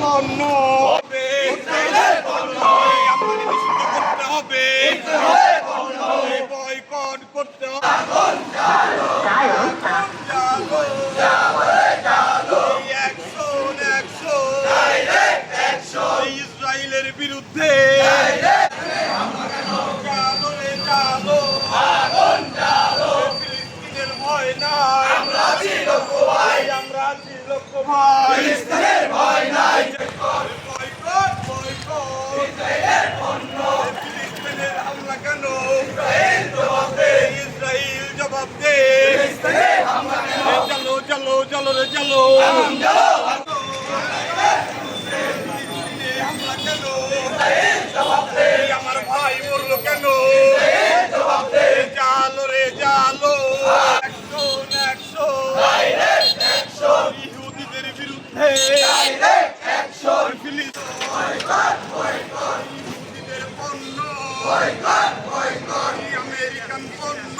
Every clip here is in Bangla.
পণ্য হবে। করতে হবে বয়কট করতে হবে. ইসরায়েলের বিরুদ্ধে ফিলিস্তিনের ভয় নাই। আছি লক্ষ ভাই আছি লক্ষ ভাই বয়কট, বয়কট। ফিলিস্তিনের হামলা কেন? ইসরায়েল জবাব দে। চলো চলো চলো রে চলো। হামলা আমেরিকান পণ্য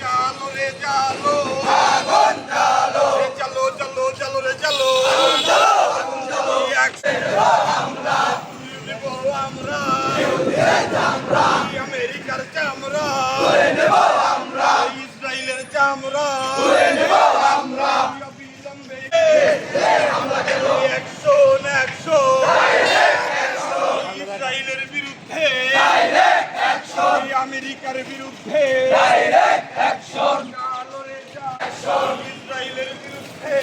জালো রে রে চালো চালো চালো রে চালো আমরা আমেরিকার চামড়া একশো একশো ইসরায়েলের বিরুদ্ধে আমেরিকার বিরুদ্ধে। ইসরায়েলের বিরুদ্ধে।